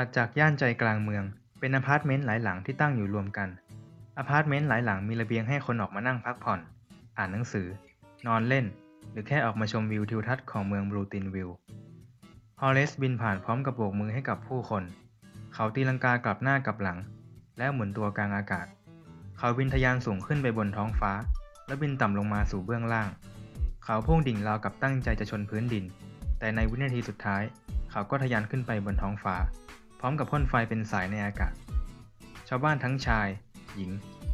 ถัดจากย่านใจกลางเมือง เป็นอพาร์ตเมนต์หลายหลังที่ตั้งอยู่รวมกัน อพาร์ตเมนต์หลายหลังมีระเบียงให้คนออกมานั่งพักผ่อน อ่านหนังสือ นอนเล่น หรือแค่ออกมาชมวิวทิวทัศน์ของเมืองบรูตินวิลฮอลเลสบินผ่านพร้อมกับโบกมือให้กับผู้คน เขาตีลังกากลับหน้ากลับหลัง แล้วหมุนตัวกลางอากาศ เขาบินทะยานสูงขึ้นไปบนท้องฟ้า แล้วบินต่ำลงมาสู่เบื้องล่าง เขาพุ่งดิ่งราวกับตั้งใจจะชนพื้นดิน แต่ในวินาทีสุดท้าย เขาก็ทะยานขึ้นไปบนท้องฟ้า พร้อมกับพ่นไฟเป็นสายในอากาศ ชาวบ้านทั้งชาย หญิง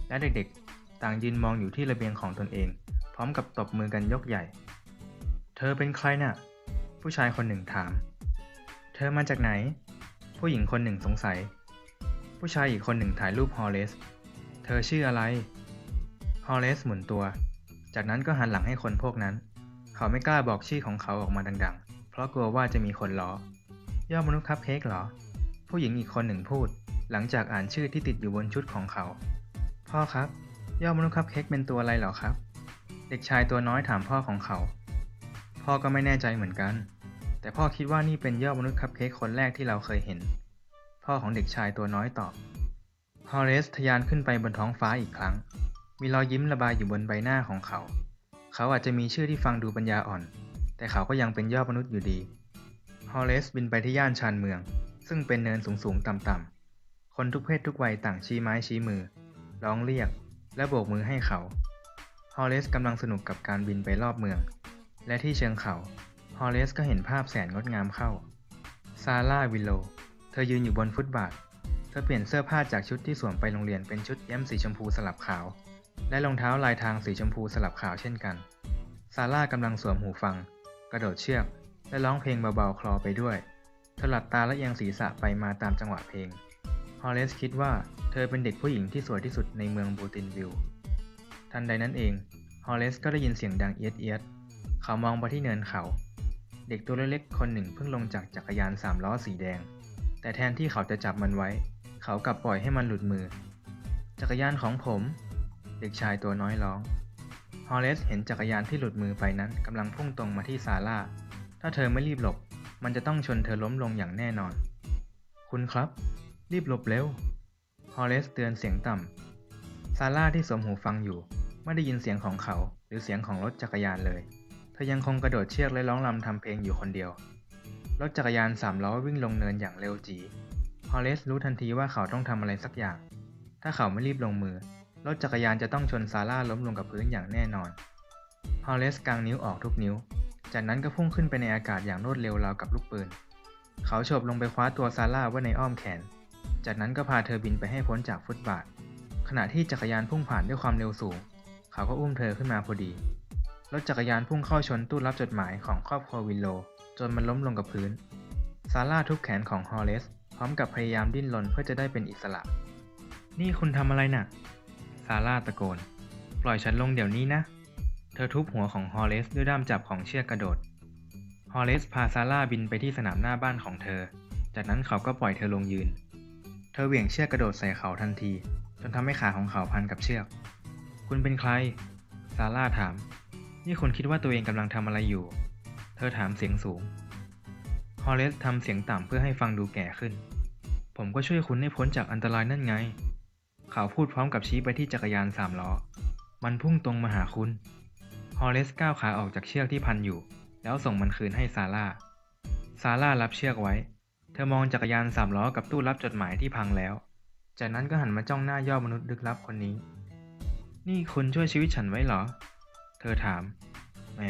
และเด็กๆ ต่างยืนมองอยู่ที่ระเบียงของตนเอง พร้อมกับตบมือกันยกใหญ่ เธอเป็นใครน่ะ ผู้ชายคนหนึ่งถาม เธอมาจากไหน ผู้หญิงคนหนึ่งสงสัย ผู้ชายอีกคนหนึ่งถ่ายรูปฮอลเลส เธอชื่ออะไร ฮอลเลสหมุนตัว จากนั้นก็หันหลังให้คนพวกนั้น เขาไม่กล้าบอกชื่อของเขาออกมาดัง ๆ เพราะกลัวว่าจะมีคนล้อยอดมนุษย์คัพเค้กเหรอ ผู้หญิงอีกคนหนึ่งพูด หลังจากอ่านชื่อที่ติดอยู่บนชุดของเขา พ่อครับ ยอดมนุษย์คัพเค้กเป็นตัวอะไรเหรอครับ เด็กชายตัวน้อยถามพ่อของเขา พ่อก็ไม่แน่ใจเหมือนกัน แต่พ่อคิดว่านี่เป็นยอดมนุษย์คัพเค้กคนแรกที่เราเคยเห็น พ่อของเด็กชายตัวน้อยตอบฮอลเลสทะยานขึ้นไปบนท้องฟ้าอีกครั้ง มีรอยยิ้มระบายอยู่บนใบหน้าของเขา เขาอาจจะมีชื่อที่ฟังดูปัญญาอ่อน แต่เขาก็ยังเป็นยอดมนุษย์อยู่ดีฮอลเลสบินไปที่ย่านชานเมือง ซึ่งเป็นเนินสูงๆต่ำๆคนทุกเพศทุกวัยต่างชี้ไม้ชี้มือ ร้องเรียก และโบกมือให้เขา ฮอลเลสกำลังสนุกกับการบินไปรอบเมือง และที่เชิงเขา ฮอลเลสก็เห็นภาพแสนงดงามเข้า ซาร่าวิลโล เธอยืนอยู่บนฟุตบาท เธอเปลี่ยนเสื้อผ้าจากชุดที่สวมไปโรงเรียนเป็นชุดแย้มสีชมพูสลับขาว และรองเท้าลายทางสีชมพูสลับขาวเช่นกัน ซาร่ากำลังสวมหูฟัง กระโดดเชือก และร้องเพลงเบาๆคลอไปด้วย เธอหลับตาและเอียงศีรษะไปมาตามจังหวะเพลง ฮอลเลสคิดว่าเธอเป็นเด็กผู้หญิงที่สวยที่สุดในเมืองบูตินวิลทันใดนั้นเอง ฮอลเลสก็ได้ยินเสียงดังเอียดเอียด เขามองไปที่เนินเขา เด็กตัวเล็กๆคนหนึ่งเพิ่งลงจากจักรยานสามล้อสีแดง แต่แทนที่เขาจะจับมันไว้ เขากลับปล่อยให้มันหลุดมือ จักรยานของผม เด็กชายตัวน้อยร้อง ฮอลเลสเห็นจักรยานที่หลุดมือไปนั้นกำลังพุ่งตรงมาที่ซาร่า ถ้าเธอไม่รีบหลบ มันจะต้องชนเธอล้มลงอย่างแน่นอน คุณครับ รีบหลบเร็ว ฮอลเลสเตือนเสียงต่ำ ซาร่าที่สวมหูฟังอยู่ ไม่ได้ยินเสียงของเขา หรือเสียงของรถจักรยานเลย เธอยังคงกระโดดเชือกและร้องรำทำเพลงอยู่คนเดียว รถจักรยานสามล้อวิ่งลงเนินอย่างเร็วจีฮอลเลสรู้ทันทีว่าเขาต้องทำอะไรสักอย่าง ถ้าเขาไม่รีบลงมือ รถจักรยานจะต้องชนซาร่าล้มลงกับพื้นอย่างแน่นอน ฮอลเลสกางนิ้วออกทุกนิ้ว จากนั้นก็พุ่งขึ้นไปในอากาศอย่างรวดเร็วราวกับลูกปืน เขาโฉบลงไปคว้าตัวซาร่าไว้ในอ้อมแขน จากนั้นก็พาเธอบินไปให้พ้นจากฟุตบาท ขณะที่จักรยานพุ่งผ่านด้วยความเร็วสูง เขาก็อุ้มเธอขึ้นมาพอดี รถจักรยานพุ่งเข้าชนตู้รับจดหมายของครอบครัววินโล จนมันล้มลงกับพื้น ซาร่าทุบแขนของฮอลเลส พร้อมกับพยายามดิ้นรนเพื่อจะได้เป็นอิสระ นี่คุณทำอะไรน่ะ ซาร่าตะโกน ปล่อยฉันลงเดี๋ยวนี้นะ เธอทุบหัวของฮอลเลสด้วยด้ามจับของเชือกกระโดด ฮอลเลสพาซาร่าบินไปที่สนามหน้าบ้านของเธอ จากนั้นเขาก็ปล่อยเธอลงยืน เธอเหวี่ยงเชือกกระโดดใส่เขาทันที จนทำให้ขาของเขาพันกับเชือก คุณเป็นใคร ซาร่าถาม นี่คุณคิดว่าตัวเองกำลังทำอะไรอยู่ เธอถามเสียงสูง ฮอลเลสทำเสียงต่ำเพื่อให้ฟังดูแก่ขึ้น ผมก็ช่วยคุณให้พ้นจากอันตรายนั่นไง เขาพูดพร้อมกับชี้ไปที่จักรยานสามล้อ มันพุ่งตรงมาหาคุณ อลเลสก้าวขาออกจากเชือกที่พันอยู่ แล้วส่งมันคืนให้ซาร่า ซาร่ารับเชือกไว้ เธอมองจักรยานสามล้อกับตู้รับจดหมายที่พังแล้ว จากนั้นก็หันมาจ้องหน้ายอดมนุษย์ลึกลับคนนี้ นี่คุณช่วยชีวิตฉันไว้เหรอ เธอถาม แหม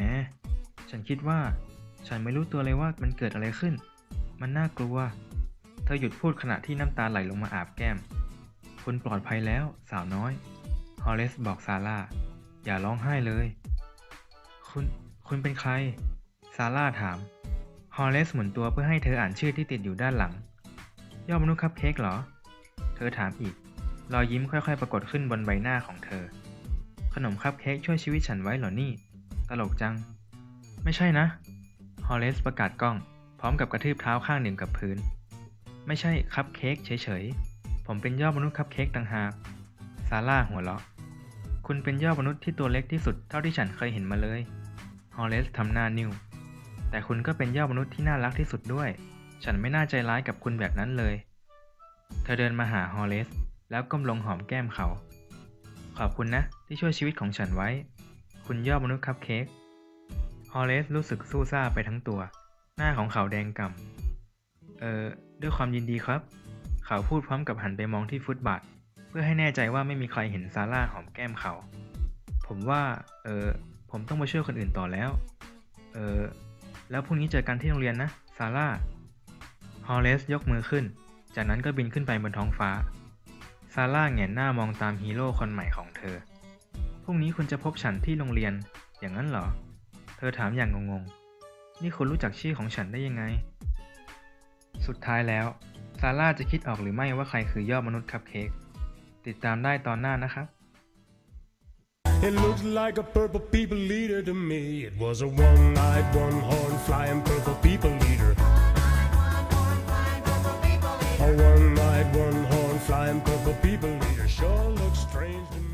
ฉันคิดว่า ฉันไม่รู้ตัวเลยว่ามันเกิดอะไรขึ้น มันน่ากลัว เธอหยุดพูดขณะที่น้ำตาไหลลงมาอาบแก้ม คุณปลอดภัยแล้ว สาวน้อย ฮอลเลสบอกซาร่า อย่าร้องไห้เลย คุณ คุณเป็นใคร ซาร่าถาม ฮอลเลสหมุนตัวเพื่อให้เธออ่านชื่อที่ติดอยู่ด้านหลัง ยอดมนุษย์คัพเค้กเหรอ เธอถามอีก รอยยิ้มค่อยๆ ปรากฏขึ้นบนใบหน้าของเธอ ขนมคัพเค้กช่วยชีวิตฉันไว้เหรอนี่ ตลกจัง ไม่ใช่นะ ฮอลเลสประกาศกล้อง พร้อมกับกระทืบเท้าข้างหนึ่งกับพื้น ไม่ใช่คัพเค้กเฉยๆ ผมเป็นยอดมนุษย์คัพเค้กต่างหาก ซาร่าหัวเราะคุณเป็นยอดมนุษย์ที่ตัวเล็กที่สุดเท่าที่ฉันเคยเห็นมาเลย ฮอลเลสทำหน้านิ่ว แต่คุณก็เป็นยอดมนุษย์ที่น่ารักที่สุดด้วย ฉันไม่น่าใจร้ายกับคุณแบบนั้นเลย เธอเดินมาหาฮอลเลส แล้วก้มลงหอมแก้มเขา ขอบคุณนะ ที่ช่วยชีวิตของฉันไว้ คุณยอดมนุษย์คัพเค้ก ฮอลเลสรู้สึกสู้ซ่าไปทั้งตัว หน้าของเขาแดงก่ำ เอ่อด้วยความยินดีครับ เขาพูดพร้อมกับหันไปมองที่ฟุตบาท เพื่อให้แน่ใจว่าไม่มีใครเห็นซาร่าหอมแก้มเขา ผมว่า เออ ผมต้องมาช่วยคนอื่นต่อแล้ว เออแล้วพรุ่งนี้เจอกันที่โรงเรียนนะ ซาร่า ฮอลเลสยกมือขึ้น จากนั้นก็บินขึ้นไปบนท้องฟ้า ซาร่าแงนหน้ามองตามฮีโร่คนใหม่ของเธอ พรุ่งนี้คุณจะพบฉันที่โรงเรียน อย่างนั้นเหรอ เธอถามอย่างงงๆ นี่คุณรู้จักชื่อของฉันได้ยังไง สุดท้ายแล้ว ซาร่าจะคิดออกหรือไม่ว่าใครคือยอดมนุษย์คัพเค้ก ติดตามได้ตอนหน้านะครับ It looked like a purple people leader to me. It was a one eyed, one horn flying purple people leader. A one eyed, one horn flying purple people leader sure looks strange to me.